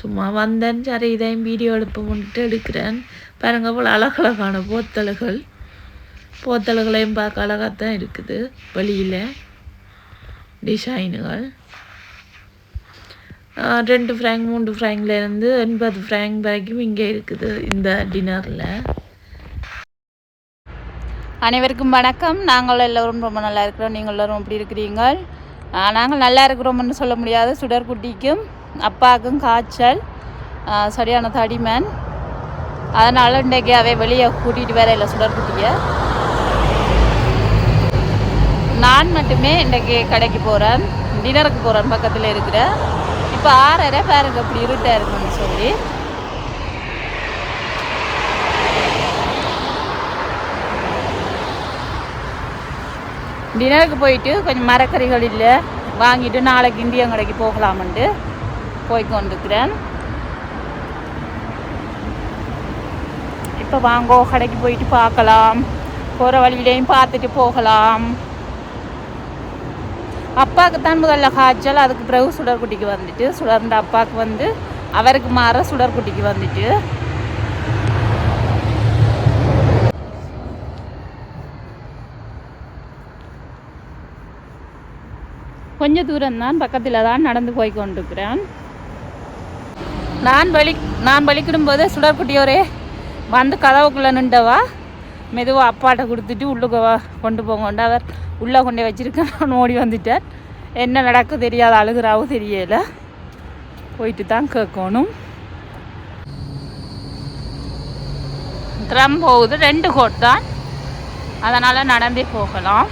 சும்மா வந்தேன் சரி இதையும் வீடியோ எடுப்போம்ட்டு எடுக்கிறேன். பாருங்க போல் அழகழகான போத்தல்கள். போத்தல்களையும் பார்க்க அழகாக தான் இருக்குது. வெளியில் டிசைனுகள் ரெண்டு ஃப்ராங்க் மூன்று ஃப்ராங்க்லேருந்து எண்பது ஃப்ராங்க் வரைக்கும் இங்கே இருக்குது இந்த டின்னரில் அனைவருக்கும் வணக்கம். நாங்கள் எல்லோரும் ரொம்ப நல்லா இருக்கிறோம். நீங்கள் எல்லோரும் எப்படி இருக்கிறீங்க நாங்கள் நல்லா இருக்கிறோம்னு சொல்ல முடியாது. சுடர்குட்டிக்கும் அப்பாவுக்கும் காய்ச்சல் சரியான தடிமன். அதனால் இன்றைக்கு அவை வெளியே கூட்டிகிட்டு வேற இல்லை சுடர்குட்டியை. நான் மட்டுமே இன்றைக்கு கடைக்கு போகிறேன் டின்னருக்கு போகிறேன் பக்கத்தில் இருக்கிற. இப்போ ஆறரை பாருங்க இப்படி இருட்டாக இருக்குன்னு சொல்லி. டின்னருக்கு போயிட்டு கொஞ்சம் மரக்கறிகள் இல்லை வாங்கிட்டு நாளைக்கு இந்தியன் கடைக்கு போகலாமன்ட்டு. போய் கொண்டிருக்கிறேன் இப்போ வாங்கோ கடைக்கு போயிட்டு பார்க்கலாம். போகிற வழியிலையும் பார்த்துட்டு போகலாம். அப்பாவுக்கு தான் முதல்ல காய்ச்சல். அதுக்கு பிறகு சுடர்குட்டிக்கு வந்துட்டு சுடர்ந்த அப்பாவுக்கு வந்து அவருக்கு மாற சுடர்குட்டிக்கு வந்துட்டு. கொஞ்ச தூரம் தான் பக்கத்தில் தான் நடந்து போய் கொண்டிருக்கிறேன் நான் வலி நான் வலிக்கிடும் போது சுடர்குட்டியோரே வந்து கதவுக்குள்ளே நின்றவா? மெதுவாக அப்பாட்ட கொடுத்துட்டு உள்ளுக்கு வா கொண்டு போங்கண்டு அவர் உள்ளே கொண்டே வச்சிருக்கேன் ஓடி வந்துட்டார். என்ன நடக்க தெரியாத அழுகுறாவும் தெரியல. போயிட்டு தான் கேட்கணும். ட்ரம் போகுது ரெண்டு கோட் தான். அதனால் நடந்தே போகலாம்.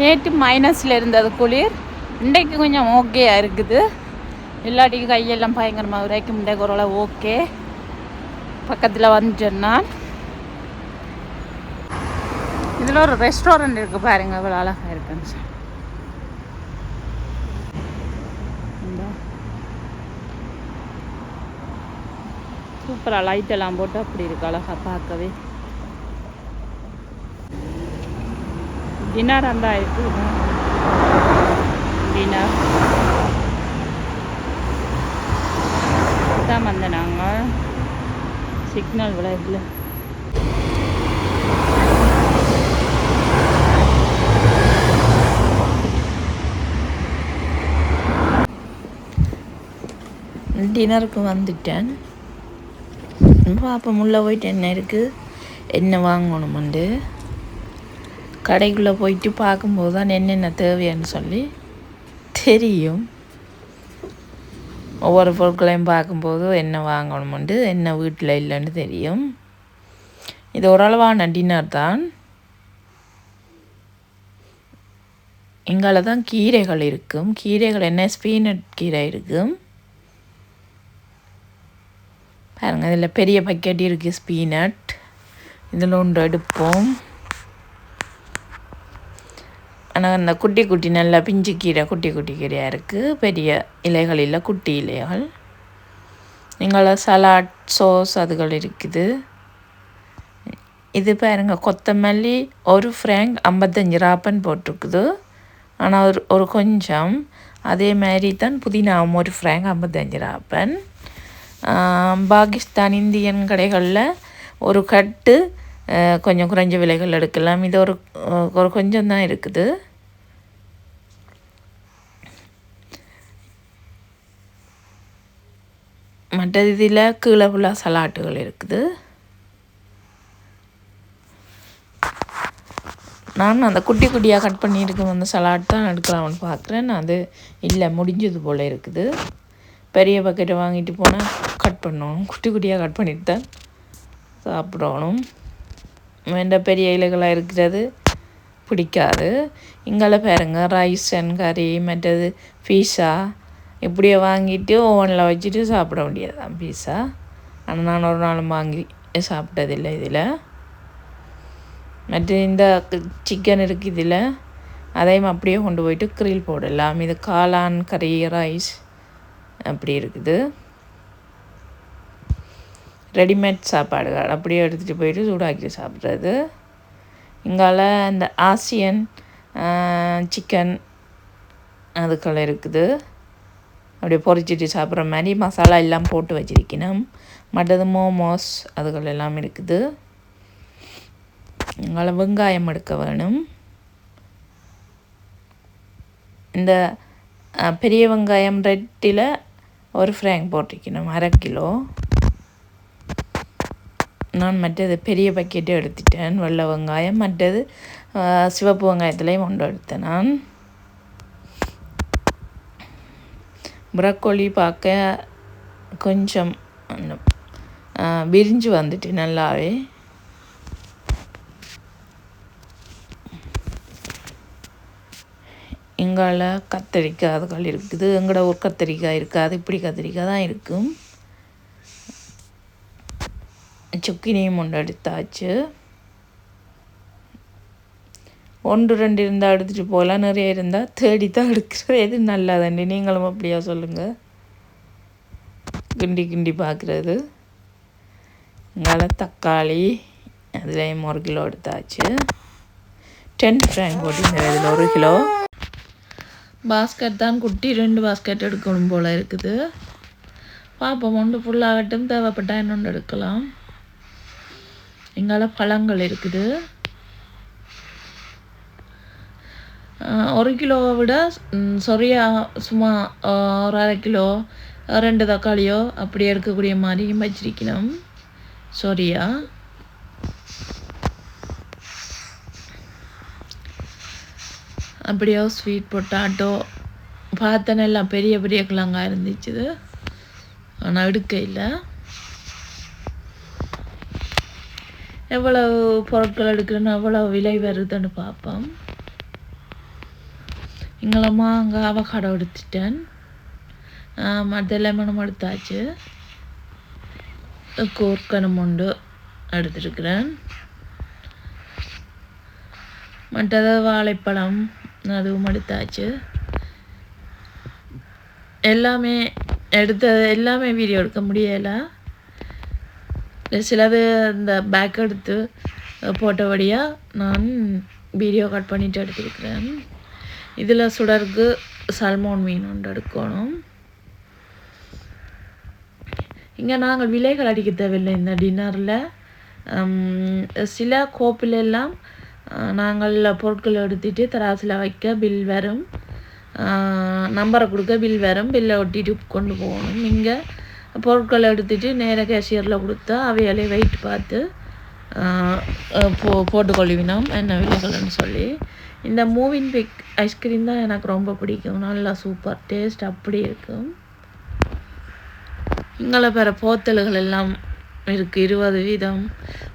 நேற்று மைனஸில் இருந்தது குளிர். இன்றைக்கு கொஞ்சம் ஓகேயாக இருக்குது. இல்லாட்டிக்கு கையெல்லாம் பயங்கரமாக வரைக்கும் இன்றைக்கு ஓரளவு ஓகே பக்கத்தில் வந்துட்டேன் நான். இதில் ஒரு ரெஸ்டாரண்ட் இருக்குது பாருங்கள் இவ்வளோ அழகாக இருக்குன்னு சொல்லி. சூப்பராக லைட் எல்லாம் போட்டு அப்படி இருக்கு. அழகாக பார்க்கவே. டின்னர் அந்த இருக்கு டின்னர் தான் வந்த நாங்கள் சிக்னல் விளையாடல டின்னருக்கு வந்துட்டேன். பார்ப்போம் முள்ளே போயிட்டு என்ன இருக்குது என்ன வாங்கணுமெண்டு கடைக்குள்ளே போயிட்டு பார்க்கும்போது தான் என்னென்ன தேவைன்னு சொல்லி தெரியும். ஒவ்வொரு பொருட்களையும் பார்க்கும்போது என்ன வாங்கணுமெண்டு என்ன வீட்டில் இல்லைன்னு தெரியும். இது ஓரளவான டின்னர் தான். இங்கால தான் கீரைகள் இருக்கும். கீரைகள் என்ன ஸ்பீனட் கீரை இருக்கும். பாருங்கள் இதில் பெரிய பக்கெட் இருக்குது ஸ்பீனட் இதில் ஒன்று எடுப்போம். ஆனால் அந்த குட்டி குட்டி நல்ல பிஞ்சு கீரை குட்டி குட்டி கீரையாக இருக்குது பெரிய இலைகள் இல்லை குட்டி இலைகள். இங்கே சலாட் சோஸ் அதுகள் இருக்குது. இது பாருங்க கொத்தமல்லி ஒரு ஃப்ரேங்க் ஐம்பத்தஞ்சு ராப்பன் போட்டிருக்குது. ஆனால் ஒரு ஒரு கொஞ்சம். அதே மாதிரி தான் புதினாவும் ஒரு ஃப்ரேங்க் ஐம்பத்தஞ்சு ராப்பன். பாகிஸ்தான் இந்தியன் கடைகளில் ஒரு கட்டு கொஞ்சம் குறைஞ்ச விலைகள் எடுக்கலாம். இது ஒரு ஒரு கொஞ்சம் தான் இருக்குது. மற்ற இதில் கீழே ஃபுல்லாக சலாட்டுகள் இருக்குது. நான் அந்த குட்டி குட்டியாக கட் பண்ணியிருக்க அந்த சலாட் தான் எடுக்கலாம்னு பார்க்குறேன். அது இல்லை முடிஞ்சது போல் இருக்குது. பெரிய பக்கெட்டை வாங்கிட்டு போனால் கட் பண்ணணும் குட்டி குட்டியாக கட் பண்ணிட்டு தான் சாப்பிடணும். வேண்ட பெரிய இலைகளாக இருக்கிறது பிடிக்காது இங்கால பாருங்க ரைஸ் அண்ட் கறி மற்றது பீஸா இப்படியே வாங்கிட்டு ஓவனில் வச்சுட்டு சாப்பிட வேண்டியதுதான் பீஸா ஆனால் நான் ஒரு நாளும் வாங்கி சாப்பிட்டதில்லை இதில் மற்ற இந்த சிக்கன் இருக்குது இதில் அதையும் அப்படியே கொண்டு போயிட்டு கிரில் போடலாம் இது காளான் கறி ரைஸ் அப்படி இருக்குது ரெடிமேட் சாப்பாடுகள். அப்படியே எடுத்துகிட்டு போயிட்டு சூடாக்கி சாப்பிட்றது. இங்கால இந்த ஆசியன் சிக்கன் அதுக்கெல்லாம் இருக்குது. அப்படியே பொரிச்சிட்டு சாப்பிட்ற மாதிரி மசாலா எல்லாம் போட்டு வச்சிருக்கணும். மற்றது மோமோஸ் அதுகள் எல்லாம் இருக்குது. இங்கால வெங்காயம் எடுக்க வேணும். இந்த பெரிய வெங்காயம் ரெட்டில் ஒரு ஃப்ரேங்க் போட்டிருக்கணும். அரை கிலோ. நான் மற்றது பெரிய பக்கெட்டு எடுத்துட்டேன். வெள்ளை வெங்காயம் மற்றது சிவப்பு வெங்காயத்துலேயும் ஒன்று எடுத்தேன் நான். ப்ரக்கோலி பார்க்க கொஞ்சம் விரிஞ்சு வந்துட்டு நல்லாவே. எங்களால் கத்தரிக்காய் அதுகள் இருக்குது. எங்களோட ஒரு கத்தரிக்காய் இருக்காது. இப்படி கத்திரிக்காய் தான் இருக்கும். சுக்கினியும் ஒன்று எடுத்தாச்சு ஒன்று ரெண்டு இருந்தால் எடுத்துகிட்டு போகலாம் நிறைய இருந்தால் தேடி தான் எடுக்கிறது எது நல்லதுண்டு நீங்களும் அப்படியா சொல்லுங்கள் கிண்டி கிண்டி பார்க்குறது இங்கால தக்காளி அதுலேயும் ஒரு கிலோ எடுத்தாச்சு டென் ஃப்ராங்க் போட்டிருந்தேன் இதில் ஒரு கிலோ பாஸ்கெட் தான் குட்டி ரெண்டு பாஸ்கெட் எடுக்கணும் போல் இருக்குது பார்ப்போம் ஒன்று ஃபுல்லாகட்டும் தேவைப்பட்டால் இன்னொன்று எடுக்கலாம் இங்கால பழங்கள் இருக்குது. ஒரு கிலோவை விட சொரியா சும்மா ஒரு அரை கிலோ ரெண்டு தக்காளியோ அப்படி எடுக்கக்கூடிய மாதிரியும் வச்சிருக்கணும். சொரியா. அப்படியோ ஸ்வீட் பொட்டாட்டோ பார்த்தேன் எல்லாம் பெரிய பெரிய கிழங்கா இருந்துச்சு. ஆனால் எடுக்க இல்லை. எவ்வளவு பொருட்கள் எடுக்கணும் எவ்வளோ விலை வருதுன்னு பார்ப்போம். இங்கெல்லாமா அங்கே அவகாடோ எடுத்துட்டேன். மற்ற லெமனும் எடுத்தாச்சு. கோர்க்கனும் உண்டு எடுத்துருக்கிறேன். மற்றது வாழைப்பழம் அதுவும் எடுத்தாச்சு. எல்லாமே எடுத்த எல்லாமே வீடியோ எடுக்க முடியலை. சிலது இந்த பேக் எடுத்து போட்டபடியாக நான் வீடியோ கட் பண்ணிட்டு எடுத்திருக்கிறேன். இதில் சுடருக்கு சல்மோன் மீன் ஒன்று எடுக்கணும். இங்கே நாங்கள் விலைகள் அடிக்க தேவையில்லை. இந்த டின்னரில் சில கோப்பிலெல்லாம் நாங்கள் பொருட்களை எடுத்துகிட்டு தராசில் வைக்க பில் வரும். நம்பரை கொடுக்க பில் வரும். பில்லை ஒட்டிட்டு கொண்டு போகணும். இங்கே பொருட்களை எடுத்துட்டு நேராக கேஷியரில் கொடுத்தா அவையாலே வெயிட் பார்த்து போ போட்டுக்கொள்வினோம் என்ன விலைகள்னு சொல்லி. இந்த மூவின் பிக் ஐஸ்கிரீம் தான் எனக்கு ரொம்ப பிடிக்கும். நல்லா சூப்பர் டேஸ்ட் அப்படி இருக்கும். இங்கே பெற போத்தல்கள் எல்லாம் இருக்குது இருபது வீதம்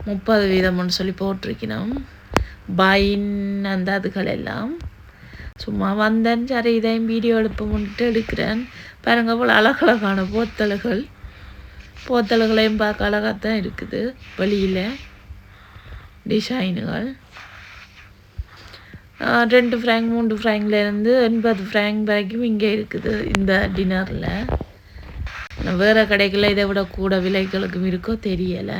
முப்பது வீதம்னு சொல்லி போட்டிருக்கணும் பைன் அந்த அதுகள் எல்லாம். சும்மா வந்தேன். சரி இதையும் வீடியோ எடுப்போம்ட்டு எடுக்கிறேன். பாருங்க போல் அழகழகான போத்தல்கள். போத்தல்களையும் பார்க்க அழகாக தான் இருக்குது வெளியில். டிசைனுகள் ரெண்டு ஃப்ராங்க் மூன்று ஃப்ராங்க்லேருந்து எண்பது ஃப்ராங்க் வரைக்கும் இங்கே இருக்குது இந்த டின்னரில் வேறு கடைகளில் இதை விட கூட விலைகளுக்கும் இருக்கோ தெரியலை.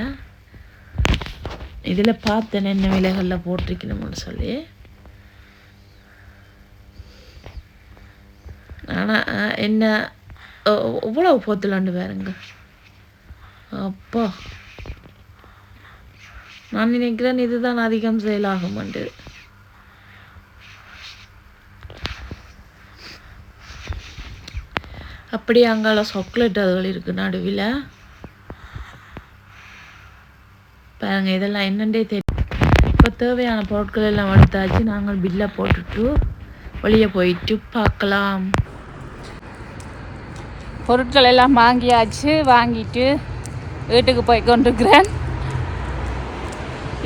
இதில் பார்த்தேன் என்ன விலைகளில் போட்டிருக்கணும்னு சொல்லி. ஆனால் என்ன எவ்வளோ போத்துலாண்டு பாருங்க. அப்பா. நான் நினைக்கிறேன் இதுதான் அதிகம் செயலாகும்ண்டு அப்படியே அங்கால சாக்லேட் அதுகள் இருக்கு நடுவில். பாருங்க இதெல்லாம் என்னண்டே தெரியும் இப்போ தேவையான பொருட்கள் எல்லாம் எடுத்தாச்சு. நாங்கள் பில்லை போட்டுட்டு வெளியே போயிட்டு பார்க்கலாம். பொருட்கள் எல்லாம் வாங்கியாச்சு வாங்கிட்டு வீட்டுக்கு போய் கொண்டிருக்கிறேன்.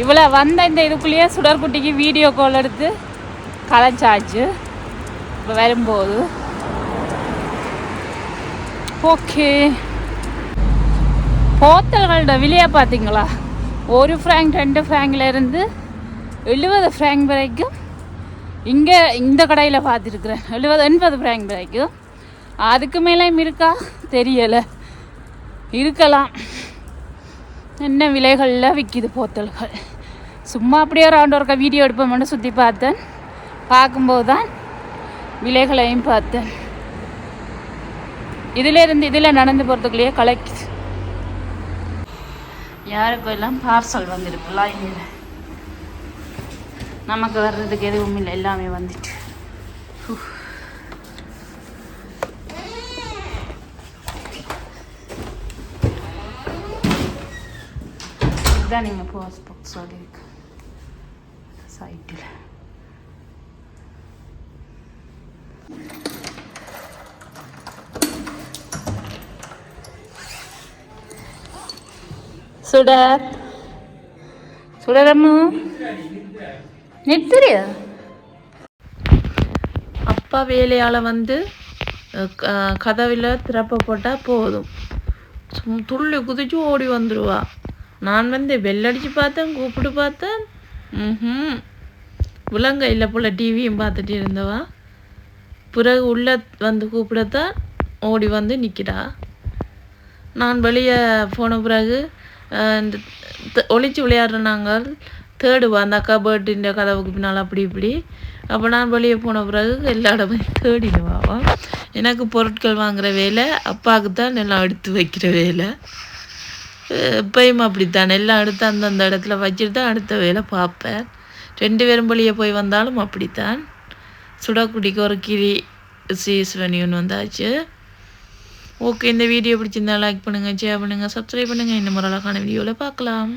இவ்வளோ வந்த இந்த இதுக்குள்ளேயே சுடர்குட்டிக்கு வீடியோ கால் எடுத்து கலைச்சாச்சு இப்போ வரும்போது. ஓகே போத்தல்களோட விலையை பார்த்தீங்களா? ஒரு ஃப்ராங்க் ரெண்டு ஃப்ராங்க்லேருந்து எழுபது ஃப்ராங்க் வரைக்கும் இங்கே இந்த கடையில் பார்த்துருக்குறேன். எழுபது எண்பது ஃப்ராங்க் வரைக்கும். அதுக்கு மேலேயும் இருக்கா? தெரியலை. இருக்கலாம். என்ன விலைகளில் விற்கிது போத்தல்கள்? சும்மா அப்படியே ரவுண்ட் ஒருக்க வீடியோ எடுப்போம்னு சுற்றி பார்த்தேன். பார்க்கும்போது தான் விலைகளையும் பார்த்தேன். இதிலேருந்து இதில் நடந்து போகிறதுக்குள்ளேயே கலைக்குது. யாருக்கும் எல்லாம் பார்சல் வந்துருக்கு? இல்லை நமக்கு வர்றதுக்கு எதுவும் இல்லை எல்லாமே வந்துட்டு. இதுதான் நீங்கள் போஸ்ட் பாக்ஸ் சொல்லியிருக்கு சைட்டில் சுடர். சுடரம்மு நிறுத்துறியா அப்பா வேலையால் வந்து கதவில் திறப்ப போட்டால் போதும். சும் துள்ளி குதிச்சு ஓடி வந்துடுவா நான் வந்து வெள்ளடிச்சு பார்த்தேன் கூப்பிட்டு பார்த்தேன். ம் உலங்கையில் போல் டிவியும் பார்த்துட்டு இருந்தவா. பிறகு உள்ளே வந்து கூப்பிடத்தான் ஓடி வந்து நிற்கிறா நான் வெளியே போன பிறகு இந்த ஒளிச்சு விளையாடுற நாங்கள் தேடுவா அந்த கபர்டின் கதவுக்கு பின்னால் அப்படி இப்படி. அப்போ நான் வெளியே போன பிறகு எல்லா இடமும் தேடிடுவா. எனக்கு பொருட்கள் வாங்குகிற வேலை அப்பாவுக்கு தான் எல்லாம் எடுத்து வைக்கிற வேலை. எப்பயும் அப்படித்தான். எல்லாம் எடுத்து அந்தந்த இடத்துல வச்சுட்டு தான் அடுத்த வேலை பார்ப்பேன். ரெண்டு பேரும் வழியே போய் வந்தாலும் அப்படித்தான். சுடக்குடிக்கு ஒரு கிளி சீஸ்வனியன் வந்தாச்சு. ஓகே இந்த வீடியோ பிடிச்சிருந்தா லைக் பண்ணுங்கள் ஷேர் பண்ணுங்கள் சப்ஸ்கிரைப் பண்ணுங்கள் இந்த முறை அழகான வீடியோவில் பார்க்கலாம்.